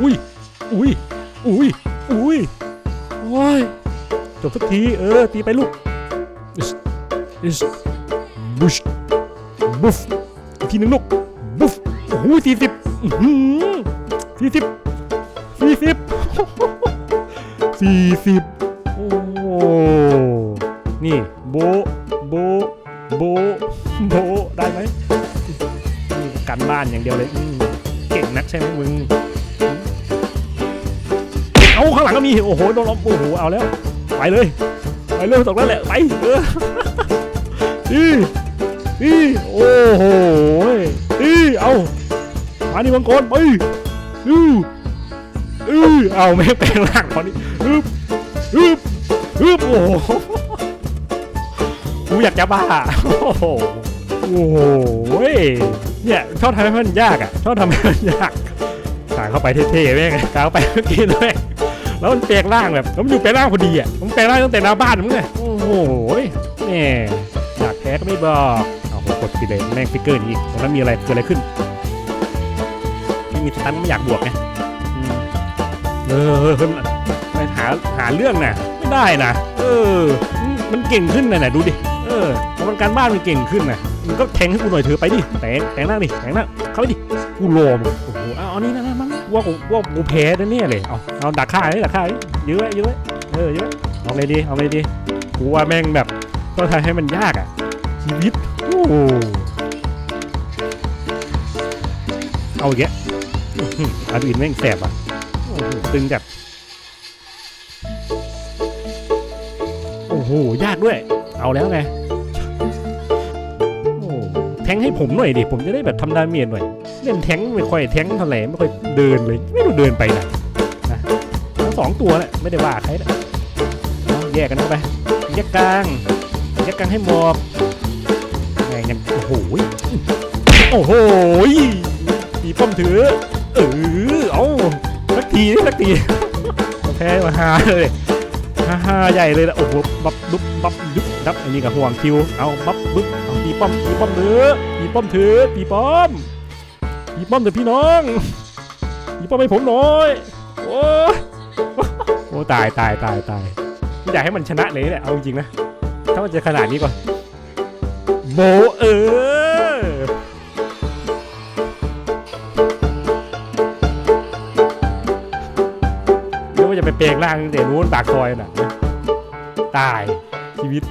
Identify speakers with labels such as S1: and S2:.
S1: อุ้ย อุ้ย อุ้ย อุ้ย โอ้ย จบสักที เออ ตีไปลูกอิสอิสบุชบุฟอีกทีหนึ่งลูก บุฟโอ้โหสี่สิบสี่สิบสี่สิบสี่สิบโอ้โหนี่ โบ โบ โบ โบ ได้ไหมกันบ้านอย่างเดียวเลย เก่งนักใช่ไหมมึง เอาข้างหลังก็มี โอ้โห โดนล้อมโอ้โห เอาแล้ว ไปเลย ไปเลยตกแล้วแหละ ไป เอออีอีโอ้โหอีเอามาดิมังกรไปอืออือเอาแม่งแปลงร่างตอนนี้อึบอึบอึบโอ้โหกูอยากจะบ้า โอ้โหโอ้โหเนี่ยชอบทำให้มันยากอะชอบทำให้มันยากางเข้าไปเท่ๆแม่งกางเขาไปเมื่อกี้แม่งแล้วมันแปลงร่างแบบแล้วมันอยู่แปลงร่างพอดีอะมันแปลงร่างตั้งแต่หน้าบ้านมึงไงโอ้โหแม่อยากแพ้ก็ไม่บอกเอาโหกดปิดเลยแม่งฟิกเกอร์นี่อีกตรงนั้นมีอะไรเกิดอะไรขึ้นไม่มีสตันก็ไม่อยากบวกไงเออเฮ้ยมันไปหาหาเรื่องน่ะ ไม่ได้นะเออ มันเก่งขึ้นน่ะนะดูดิเออพอมันการบ้านมันเก่งขึ้นน่ะมันก็แทงให้กูหน่อยเถอไปดิแทงแทงร่างดิแทงร่างเข้าไปดิกูโลมโอ้โหเอาอานี่นะนะมั้ง ว่ากูว่ากูแพ้แน่ๆเลยเอาเอาดักฆ่าเลยดักฆ่าเลยยื้อไว้ยื้อไว้เออเยื้อไว้เอาไงดีเอาไงดีกูว่าแม่งแบบต้องทำให้มันยากอะชีวิตโอ้เอาอีกแกอื้อหืออันอื่นแม่งแสบอะตึงจัดโอ้โหยากด้วย เอาแล้วไง แทงให้ผมหน่อยดิผมจะได้แบบทำดาเมจหน่อยเล่นแทงไม่ค่อยแทงเท่าไหร่ไม่ค่อยเดินเลย ไม่รู้เดินไปไหนนะทั้งสองตัวแหละไม่ได้ว่าใครนะแยกกันไปแยกกลางแยกกลางให้หมอบแงยังโอ้โหโอ้โหตีป้อมถือเออเอาสักทีสักทีแพ้มาฮาเลย ฮ่าฮ่าใหญ่เลยนะโอ้โหบับดุบบับดุบดับอันนี้กับห่วงคิวเอาบับบึ๊บเอาตีป้อมตีป้อมเถือตีป้อมเถือตีป้อมตีป้อมเถอะพี่น้องตีป้อมให้ผมหน่อยโอ้โอ้ตายตายตายตายไม่อยากให้มันชนะเลยแหละเอาจริงนะถ้ามันจะขนาดนี้ก่อนโบเออ ว่าจะไปเปลงร่างตั้งแต่นู้ปากซอยน่ะ ตายชีวิต